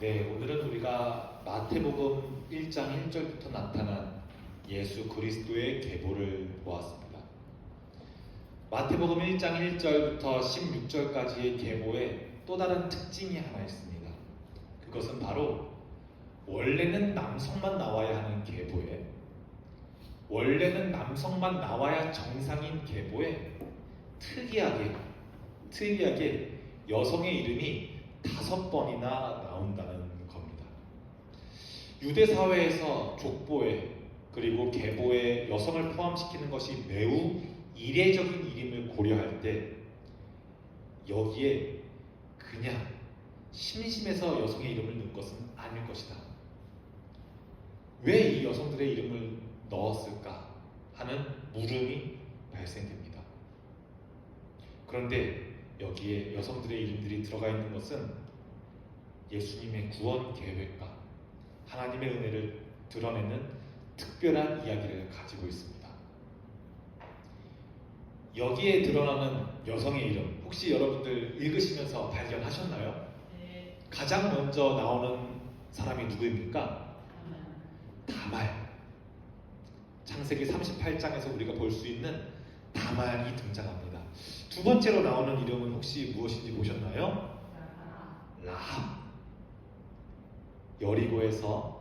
네, 오늘은 우리가 마태복음 1장 1절부터 나타난 예수 그리스도의 계보를 보았습니다. 마태복음 1장 1절부터 16절까지의 계보에 또 다른 특징이 하나 있습니다. 그것은 바로 원래는 남성만 나와야 하는 계보에 원래는 남성만 나와야 정상인 계보에 특이하게 특이하게 여성의 이름이 다섯 번이나. 유대 사회에서 족보에 그리고 계보에 여성을 포함시키는 것이 매우 이례적인 이름을 고려할 때 여기에 그냥 심심해서 여성의 이름을 넣은 것은 아닐 것이다. 왜 이 여성들의 이름을 넣었을까 하는 물음이 발생됩니다. 그런데 여기에 여성들의 이름들이 들어가 있는 것은 예수님의 구원 계획과 하나님의 은혜를 드러내는 특별한 이야기를 가지고 있습니다. 여기에 드러나는 여성의 이름 혹시 여러분들 읽으시면서 발견하셨나요? 네. 가장 먼저 나오는 사람이 누구입니까? 다말. 창세기 38장에서 우리가 볼 수 있는 다말이 등장합니다. 두 번째로 나오는 이름은 혹시 무엇인지 보셨나요? 라합. 여리고에서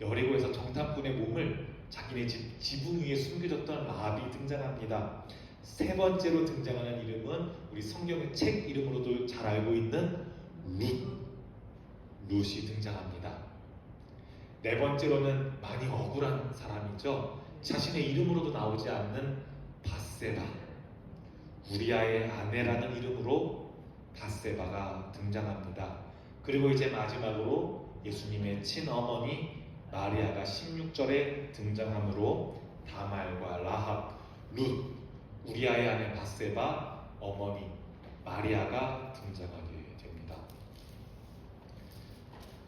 여리고에서 정탐꾼의 몸을 자기네 집 지붕 위에 숨겨졌던 라합이 등장합니다. 세 번째로 등장하는 이름은 우리 성경의 책 이름으로도 잘 알고 있는 룻. 룻이 등장합니다. 네 번째로는 많이 억울한 사람이죠. 자신의 이름으로도 나오지 않는 바세바. 우리아의 아내라는 이름으로 바세바가 등장합니다. 그리고 이제 마지막으로 예수님의 친어머니 마리아가 16절에 등장함으로 다말과 라합, 룻, 우리아의 아내 바세바, 어머니 마리아가 등장하게 됩니다.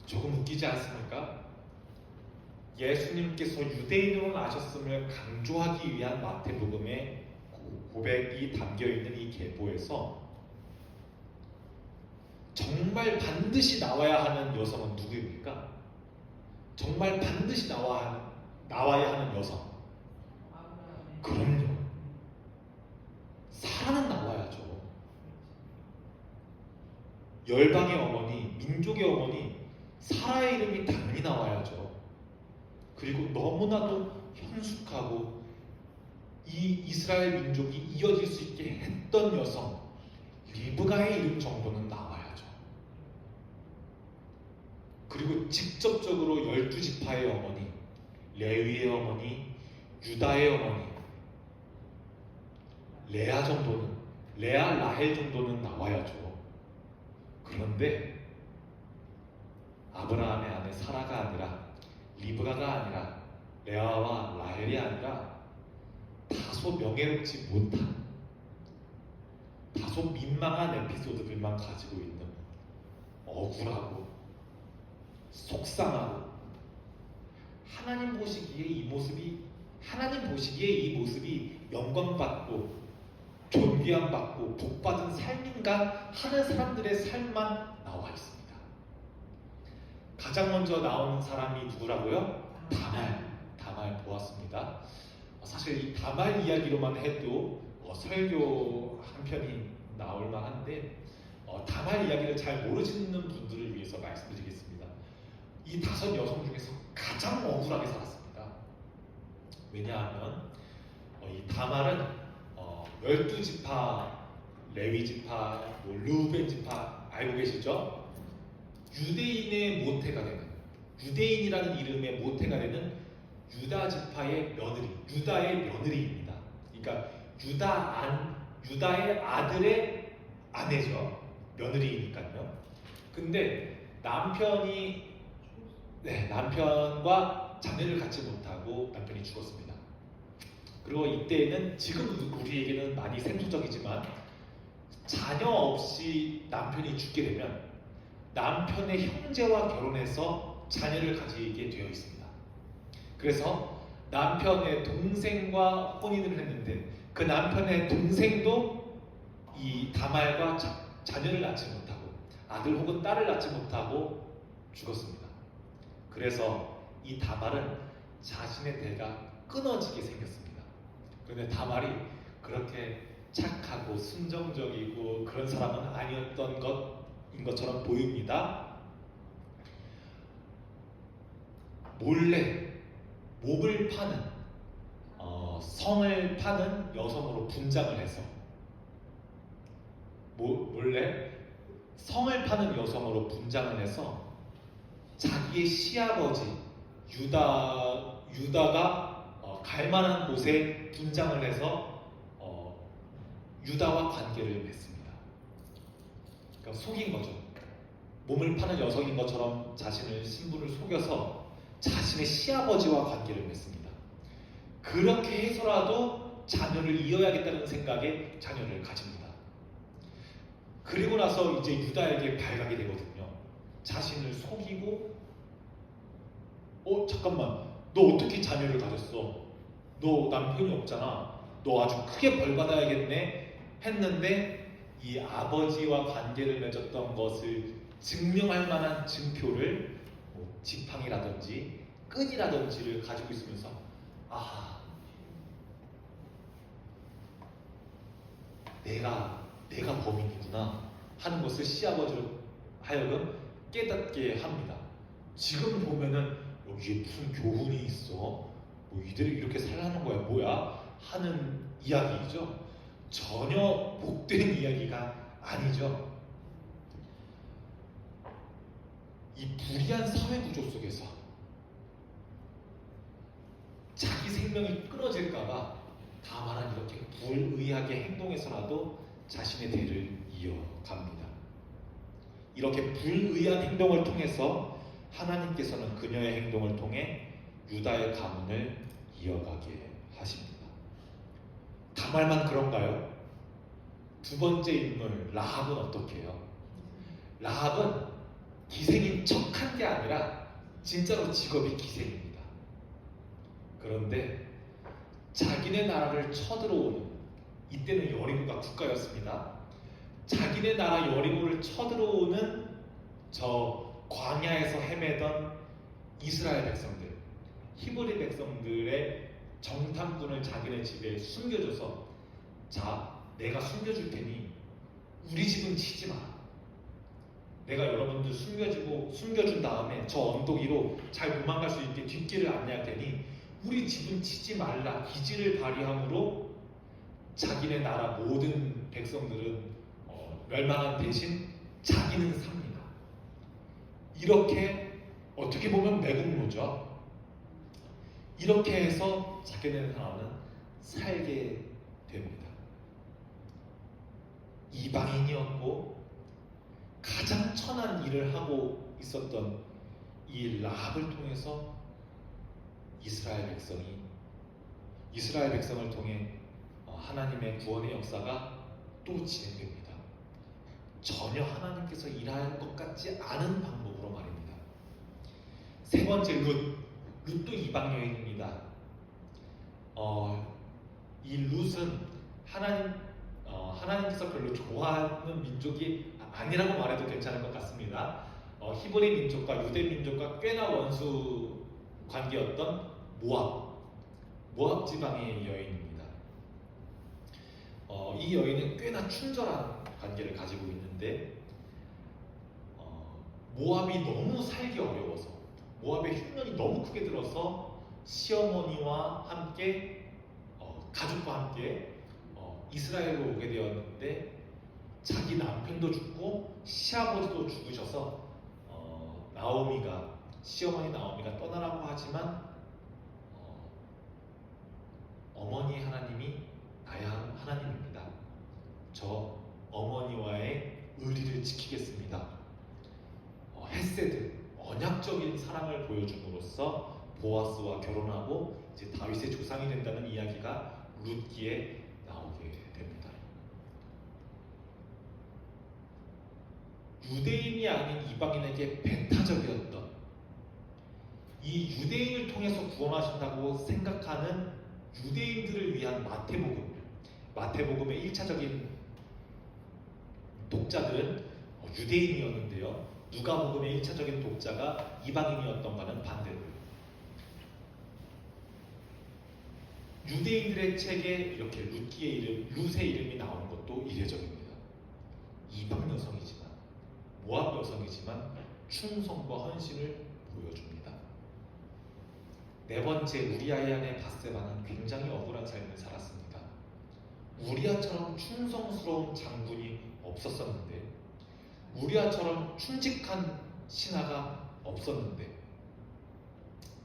조금 웃기지 않습니까? 예수님께서 유대인으로 나셨음을 강조하기 위한 마태복음의 고백이 담겨 있는 이 계보에서 정말 반드시 나와야 하는 여성은 누구입니까? 정말 반드시 나와 나와야 하는 여성. 그럼요. 사라는 나와야죠. 열방의 어머니, 민족의 어머니, 사라의 이름이 당연히 나와야죠. 그리고 너무나도 현숙하고 이 이스라엘 민족이 이어질 수 있게 했던 여성 리브가의 이름 정도는 나와야죠. 그리고 직접적으로 열두 지파의 어머니, 레위의 어머니, 유다의 어머니, 레아 정도는 레아 라헬 정도는 나와야죠. 그런데 아브라함의 아내 사라가 아니라 리브가가 아니라 레아와 라헬이 아니라 다소 명예롭지 못한 다소 민망한 에피소드들만 가지고 있는 억울하고 속상하고 하나님 보시기에 이 모습이 하나님 보시기에 이 모습이 영광받고 존귀함 받고 복받은 삶인가 하는 사람들의 삶만 나와 있습니다. 가장 먼저 나오는 사람이 누구라고요? 다말, 다말 보았습니다. 사실 이 다말 이야기로만 해도 어, 설교 한 편이 나올 만한데 어, 다말 이야기를 잘 모르시는 분들을 위해서 말씀드리겠습니다. 이 다섯 여성 중에서 가장 억울하게 살았습니다. 왜냐하면 어, 이 다말은 어, 열두 지파, 레위 지파, 뭐 루벤 지파 알고 계시죠? 유대인의 모태가 되는 유대인이라는 이름의 모태가 되는 유다 지파의 며느리, 유다의 며느리입니다. 그러니까 유다 안 유다의 아들의 아내죠. 며느리니까요. 근데 남편이 네, 남편과 자녀를 갖지 못하고 남편이 죽었습니다. 그리고 이때에는 지금 우리에게는 많이 생소적이지만 자녀 없이 남편이 죽게 되면 남편의 형제와 결혼해서 자녀를 가지게 되어 있습니다. 그래서 남편의 동생과 혼인을 했는데 그 남편의 동생도 이 다말과 자, 자녀를 낳지 못하고 아들 혹은 딸을 낳지 못하고 죽었습니다. 그래서 이 다말은 자신의 대가 끊어지게 생겼습니다. 그런데 다말이 그렇게 착하고 순정적이고 그런 사람은 아니었던 것인 것처럼 보입니다. 몰래 목을 파는 어, 성을 파는 여성으로 분장을 해서 모- 몰래 성을 파는 여성으로 분장을 해서 자기의 시아버지 유다 유다가 어, 갈 만한 곳에 분장을 해서 어, 유다와 관계를 맺습니다. 그러니까 속인 거죠. 몸을 파는 여성인 것처럼 자신을 신분을 속여서 자신의 시아버지와 관계를 맺습니다. 그렇게 해서라도 자녀를 이어야겠다는 생각에 자녀를 가집니다. 그리고 나서 이제 유다에게 발각이 되거든요. 자신을 속이고, 어, 잠깐만, 너 어떻게 자녀를 가졌어? 너 남편이 없잖아. 너 아주 크게 벌 받아야겠네. 했는데 이 아버지와 관계를 맺었던 것을 증명할 만한 증표를 뭐 지팡이라든지 끈이라든지를 가지고 있으면서 아 내가 내가 범인이구나 하는 것을 시아버지로 하여금 깨닫게 합니다. 지금 보면은 여기에 무슨 교훈이 있어? 뭐 이들이 이렇게 살라는 거야 뭐야? 하는 이야기이죠. 전혀 복된 이야기가 아니죠. 이 불의한 사회 구조 속에서 자기 생명이 끊어질까봐 다만한 이렇게 불의하게 행동해서라도 자신의 대를 이어갑니다. 이렇게 불의한 행동을 통해서 하나님께서는 그녀의 행동을 통해 유다의 가문을 이어가게 하십니다. 다말만 그런가요? 두 번째 인물 라합은 어떻게 해요? 라합은 기생인 척한 게 아니라 진짜로 직업이 기생입니다. 그런데 자기네 나라를 쳐들어오는 이때는 여리고가 국가였습니다. 자기네 나라 여리고를 쳐들어오는 저 광야에서 헤매던 이스라엘 백성들, 히브리 백성들의 정탐꾼을 자기네 집에 숨겨줘서 자, 내가 숨겨줄 테니 우리 집은 치지 마. 내가 여러분들 숨겨주고 숨겨준 다음에 저 언덕 위로 잘 도망갈 수 있게 뒷길을 안내할 테니 우리 집은 치지 말라 기지를 발휘함으로 자기네 나라 모든 백성들은 어, 멸망한 대신 자기는 삽니다. 이렇게 어떻게 보면 매국노죠. 이렇게 해서 자기네 나라는 살게 됩니다. 이방인이었고 가장 천한 일을 하고 있었던 이 라합을 통해서 이스라엘 백성이 이스라엘 백성을 통해 어, 하나님의 구원의 역사가 또 진행됩니다. 전혀 하나님께서 일하는 것 같지 않은 방법으로 말입니다. 세 번째 룻, 룻도 이방 여인입니다. 어, 이 룻은 하나님 어, 하나님께서 별로 좋아하는 민족이 아니라고 말해도 괜찮을 것 같습니다. 어, 히브리 민족과 유대 민족과 꽤나 원수 관계였던 모압, 모압 지방의 여인입니다. 어, 이 여인은 꽤나 친절한 관계를 가지고 있는 데 어, 모압이 너무 살기 어려워서 모압의 흉년이 너무 크게 들어서 시어머니와 함께 어, 가족과 함께 어, 이스라엘로 오게 되었는데 자기 남편도 죽고 시아버지도 죽으셔서 어, 나오미가 시어머니 나오미가 떠나라고 하지만 어, 어머니 하나님이 나의 하나님입니다. 저 어머니와의 의리를 지키겠습니다. 어, 헤세드 언약적인 사랑을 보여줌으로써 보아스와 결혼하고 이제 다윗의 조상이 된다는 이야기가 룻기에 나오게 됩니다. 유대인이 아닌 이방인에게 배타적이었던 이 유대인을 통해서 구원하신다고 생각하는 유대인들을 위한 마태복음, 마태복음의 1차적인 독자들은 어, 유대인이었는데요. 누가복음의 1차적인 독자가 이방인이었던가는 반대로요. 유대인들의 책에 이렇게 룻기의 이름, 룻의 이름이 나오는 것도 이례적입니다. 이방 여성이지만 모압 여성이지만 충성과 헌신을 보여줍니다. 네 번째 우리아의 아내 바세바는 굉장히 억울한 삶을 살았습니다. 우리아처럼 충성스러운 장군이 없었었는데 우리아처럼 충직한 신하가 없었는데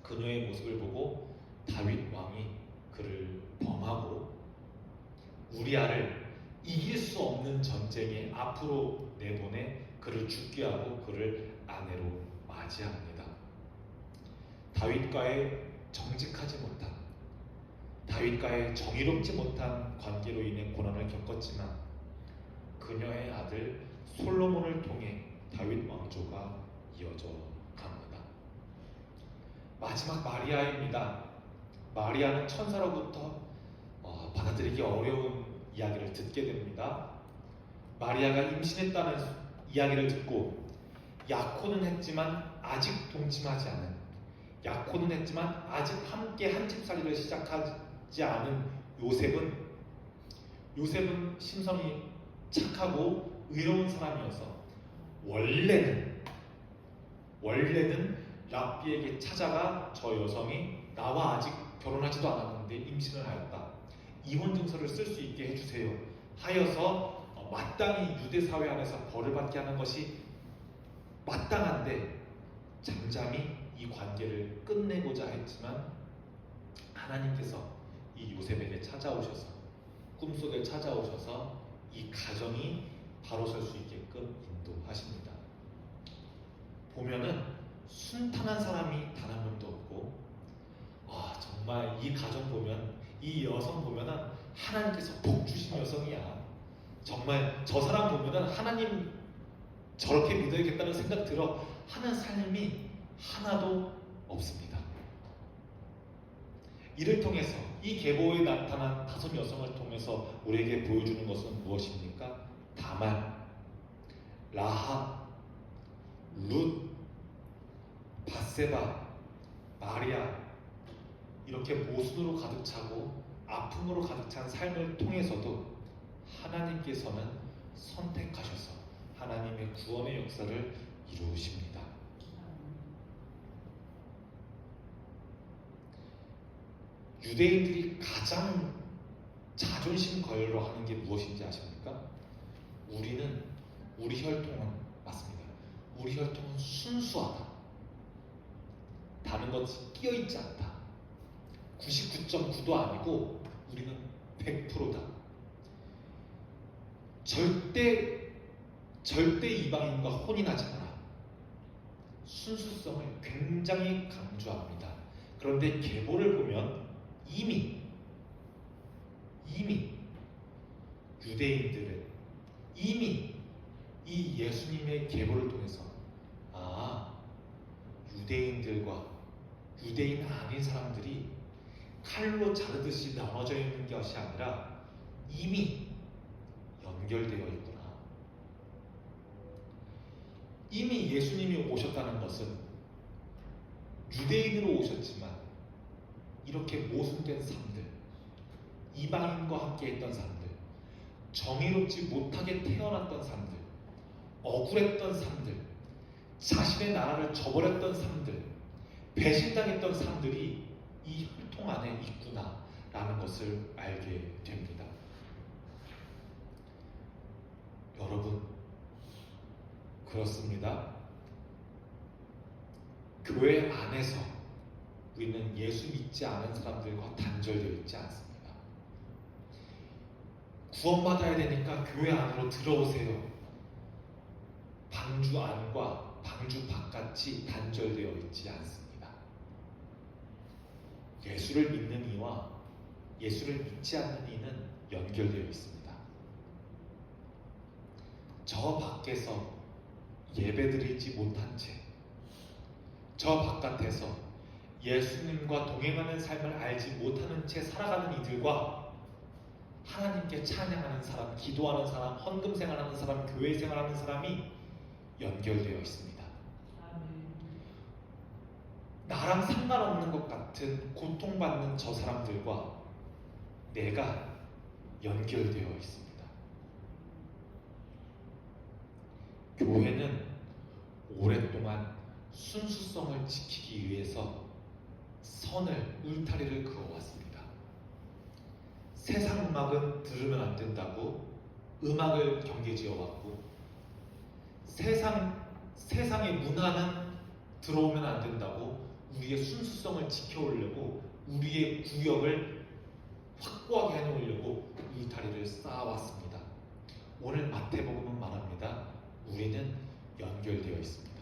그녀의 모습을 보고 다윗 왕이 그를 범하고 우리아를 이길 수 없는 전쟁에 앞으로 내보내 그를 죽게 하고 그를 아내로 맞이합니다. 다윗과의 정직하지 못한 다윗과의 정의롭지 못한 관계로 인해 고난을 겪었지만 그녀의 아들 솔로몬을 통해 다윗 왕조가 이어져 갑니다. 마지막 마리아입니다. 마리아는 천사로부터 어, 받아들이기 어려운 이야기를 듣게 됩니다. 마리아가 임신했다는 이야기를 듣고 약혼은 했지만 아직 동침하지 않은 약혼은 했지만 아직 함께 한 집살이를 시작하지 않은 요셉은 요셉은 심성이 착하고 의로운 사람이어서 원래는 원래는 랍비에게 찾아가 저 여성이 나와 아직 결혼하지도 않았는데 임신을 하였다. 이혼 증서를 쓸 수 있게 해주세요. 하여서 어, 마땅히 유대 사회 안에서 벌을 받게 하는 것이 마땅한데 잠잠히 이 관계를 끝내고자 했지만 하나님께서 이 요셉에게 찾아오셔서 꿈속에 찾아오셔서 이 가정이 바로 설 수 있게끔 인도하십니다. 보면은 순탄한 사람이 단 한 명도 없고 와 정말 이 가정 보면 이 여성 보면은 하나님께서 복 주신 여성이야. 정말 저 사람 보면은 하나님 저렇게 믿어야겠다는 생각 들어 하는 삶이 하나도 없습니다. 이를 통해서 이 계보에 나타난 다섯 여성을 통해서 우리에게 보여주는 것은 무엇입니까? 다만, 라하, 룻, 바세바, 마리아 이렇게 모순으로 가득 차고 아픔으로 가득 찬 삶을 통해서도 하나님께서는 선택하셔서 하나님의 구원의 역사를 이루십니다. 유대인들이 가장 자존심 걸러 하는 게 무엇인지 아십니까? 우리는 우리 혈통은 맞습니다. 우리 혈통은 순수하다. 다른 것이 끼어 있지 않다. 99.9도 아니고 우리는 100%다. 절대 절대 이방인과 혼인하지 마라. 순수성을 굉장히 강조합니다. 그런데 계보를 보면 이미 이미 유대인들은 이미 이 예수님의 계보를 통해서 아 유대인들과 유대인 아닌 사람들이 칼로 자르듯이 나눠져 있는 것이 아니라 이미 연결되어 있구나. 이미 예수님이 오셨다는 것은 유대인으로 오셨지만 이렇게 모순된 삶들, 이방인과 함께 했던 삶들, 정의롭지 못하게 태어났던 삶들, 억울했던 삶들, 자신의 나라를 저버렸던 삶들, 배신당했던 삶들이 이 혈통 안에 있구나 라는 것을 알게 됩니다. 여러분, 그렇습니다. 교회 안에서 우리는 예수 믿지 않은 사람들과 단절되어 있지 않습니다. 구원받아야 되니까 교회 안으로 들어오세요. 방주 안과 방주 바깥이 단절되어 있지 않습니다. 예수를 믿는 이와 예수를 믿지 않는 이는 연결되어 있습니다. 저 밖에서 예배드리지 못한 채, 저 바깥에서 예수님과 동행하는 삶을 알지 못하는 채 살아가는 이들과 하나님께 찬양하는 사람, 기도하는 사람, 헌금 생활하는 사람, 교회 생활하는 사람이 연결되어 있습니다. 나랑 상관없는 것 같은 고통받는 저 사람들과 내가 연결되어 있습니다. 교회는 오랫동안 순수성을 지키기 위해서 선을 울타리를 그어왔습니다. 세상 음악은 들으면 안 된다고 음악을 경계지어 왔고 세상 세상의 문화는 들어오면 안 된다고 우리의 순수성을 지켜오려고 우리의 구역을 확고하게 해놓으려고 울타리를 쌓아왔습니다. 오늘 마태복음은 말합니다. 우리는 연결되어 있습니다.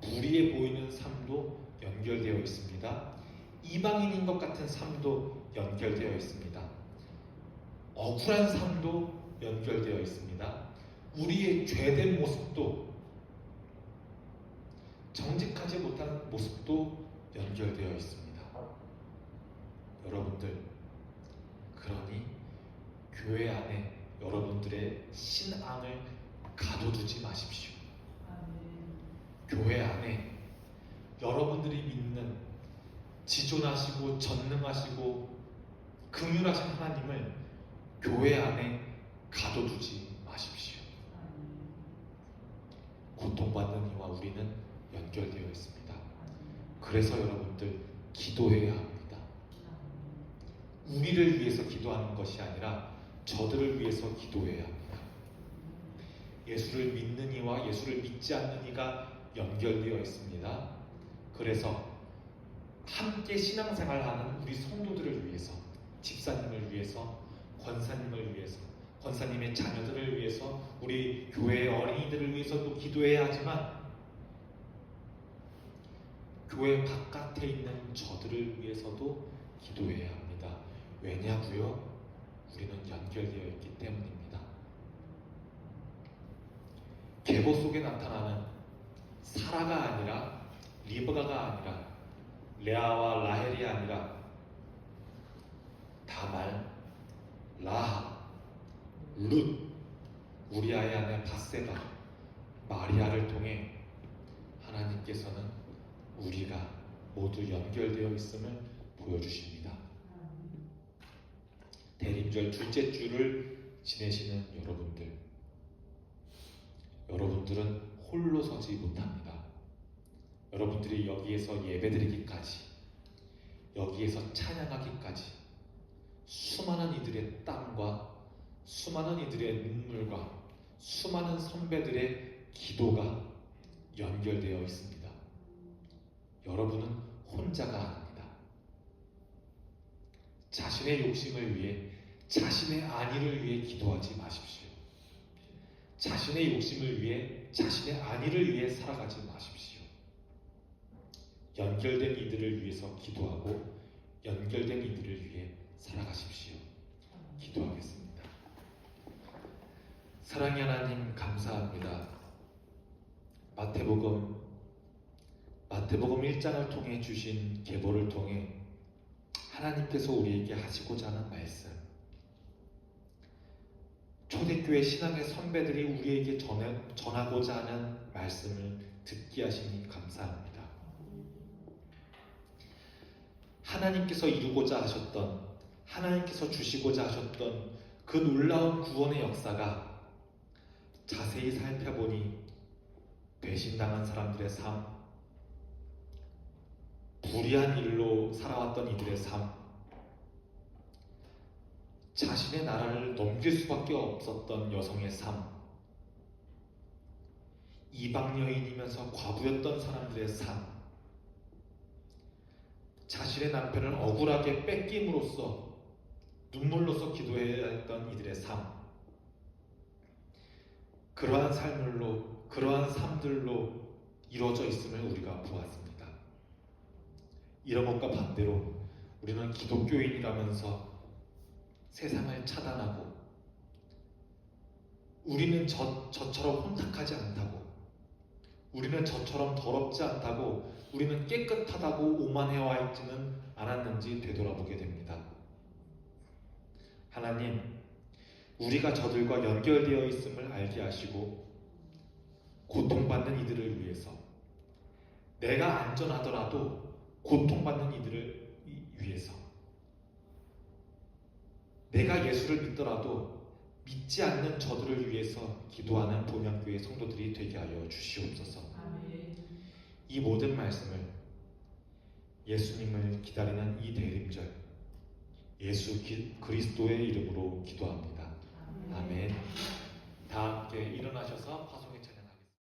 불의해 보이는 삶도 연결되어 있습니다. 이방인인 것 같은 삶도 연결되어 있습니다. 억울한 삶도 연결되어 있습니다. 우리의 죄된 모습도 정직하지 못한 모습도 연결되어 있습니다. 여러분들, 그러니 교회 안에 여러분들의 신앙을 가둬두지 마십시오. 교회 안에 여러분들이 믿는 지존하시고 전능하시고 긍휼하신 하나님을 교회 안에 가둬두지 마십시오. 고통받는 이와 우리는 연결되어 있습니다. 그래서 여러분들 기도해야 합니다. 우리를 위해서 기도하는 것이 아니라 저들을 위해서 기도해야 합니다. 예수를 믿는 이와 예수를 믿지 않는 이가 연결되어 있습니다. 그래서 함께 신앙생활하는 우리 성도들을 위해서, 집사님을 위해서, 권사님을 위해서, 권사님의 자녀들을 위해서, 우리 교회의 어린이들을 위해서도 기도해야 하지만 교회 바깥에 있는 저들을 위해서도 기도해야 합니다. 왜냐고요? 우리는 연결되어 있기 때문입니다. 계보 속에 나타나는 사라가 아니라 리브가가 아니라 레아와 라헬이 아니라 다말, 라하, 룻, 우리 아이 아내 바세바, 마리아를 통해 하나님께서는 우리가 모두 연결되어 있음을 보여주십니다. 대림절 둘째 주를 지내시는 여러분들, 여러분들은 홀로 서지 못합니다. 여러분들이 여기에서 예배드리기까지, 여기에서 찬양하기까지 수많은 이들의 땀과 수많은 이들의 눈물과 수많은 선배들의 기도가 연결되어 있습니다. 여러분은 혼자가 아닙니다. 자신의 욕심을 위해, 자신의 안위를 위해 기도하지 마십시오. 자신의 욕심을 위해, 자신의 안위를 위해 살아가지 마십시오. 연결된 이들을 위해서 기도하고, 연결된 이들을 위해 살아가십시오. 기도하겠습니다. 사랑의 하나님, 감사합니다. 마태복음 마태복음 1장을 통해 주신 계보를 통해 하나님께서 우리에게 하시고자 하는 말씀 초대교회 신앙의 선배들이 우리에게 전해, 전하고자 하는 말씀을 듣게 하시니 감사합니다. 하나님께서 이루고자 하셨던 하나님께서 주시고자 하셨던 그 놀라운 구원의 역사가 자세히 살펴보니 배신당한 사람들의 삶, 불의한 일로 살아왔던 이들의 삶, 자신의 나라를 넘길 수밖에 없었던 여성의 삶, 이방 여인이면서 과부였던 사람들의 삶, 자신의 남편을 억울하게 뺏김으로써 눈물로서 기도해야 했던 이들의 삶, 그러한 삶들로, 그러한 삶들로 이루어져 있음을 우리가 보았습니다. 이런 것과 반대로 우리는 기독교인이라면서 세상을 차단하고 우리는 저, 저처럼 혼탁하지 않다고 우리는 저처럼 더럽지 않다고 우리는 깨끗하다고 오만해와 있지는 않았는지 되돌아보게 됩니다. 하나님, 우리가 저들과 연결되어 있음을 알게 하시고 고통받는 이들을 위해서 내가 안전하더라도 고통받는 이들을 위- 위해서 내가 예수를 믿더라도 믿지 않는 저들을 위해서 기도하는 보명교회 성도들이 되게 하여 주시옵소서. 아멘. 이 모든 말씀을 예수님을 기다리는 이 대림절 예수 기- 그리스도의 이름으로 기도합니다. 아멘. 다 함께 일어나셔서 파송